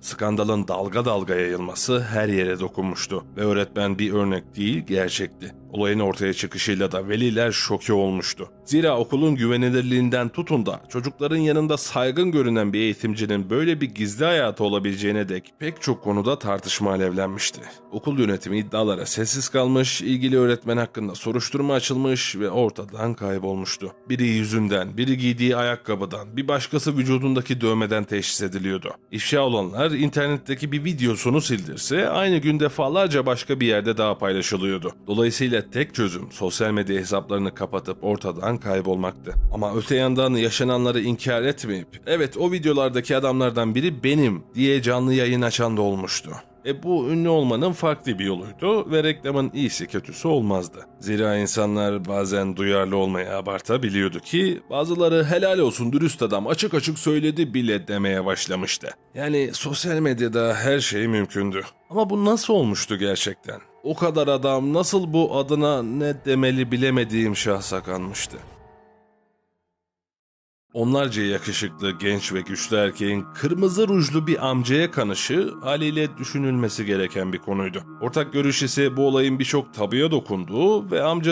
Skandalın dalga dalga yayılması her yere dokunmuştu ve öğretmen bir örnek değil gerçekti. Olayın ortaya çıkışıyla da veliler şoke olmuştu. Zira okulun güvenilirliğinden tutun da çocukların yanında saygın görünen bir eğitimcinin böyle bir gizli hayatı olabileceğine dek pek çok konuda tartışma alevlenmişti. Okul yönetimi iddialara sessiz kalmış, ilgili öğretmen hakkında soruşturma açılmış ve ortadan kaybolmuştu. Biri yüzünden, biri giydiği ayakkabıdan, bir başkası vücudundaki dövmeden teşhis ediliyordu. İfşa olanlar internetteki bir videosunu sildirse aynı gün defalarca başka bir yerde daha paylaşılıyordu. Dolayısıyla tek çözüm sosyal medya hesaplarını kapatıp ortadan kaybolmaktı. Ama öte yandan yaşananları inkar etmeyip evet o videolardaki adamlardan biri benim diye canlı yayın açan da olmuştu. E bu ünlü olmanın farklı bir yoluydu ve reklamın iyisi kötüsü olmazdı. Zira insanlar bazen duyarlı olmaya abartabiliyordu ki bazıları helal olsun dürüst adam açık açık söyledi bile demeye başlamıştı. Yani sosyal medyada her şey mümkündü. Ama bu nasıl olmuştu gerçekten? O kadar adam nasıl bu adına ne demeli bilemediğim şahsa kanmıştı. Onlarca yakışıklı, genç ve güçlü erkeğin kırmızı rujlu bir amcaya kanışı haliyle düşünülmesi gereken bir konuydu. Ortak görüş ise bu olayın birçok tabuya dokunduğu ve amca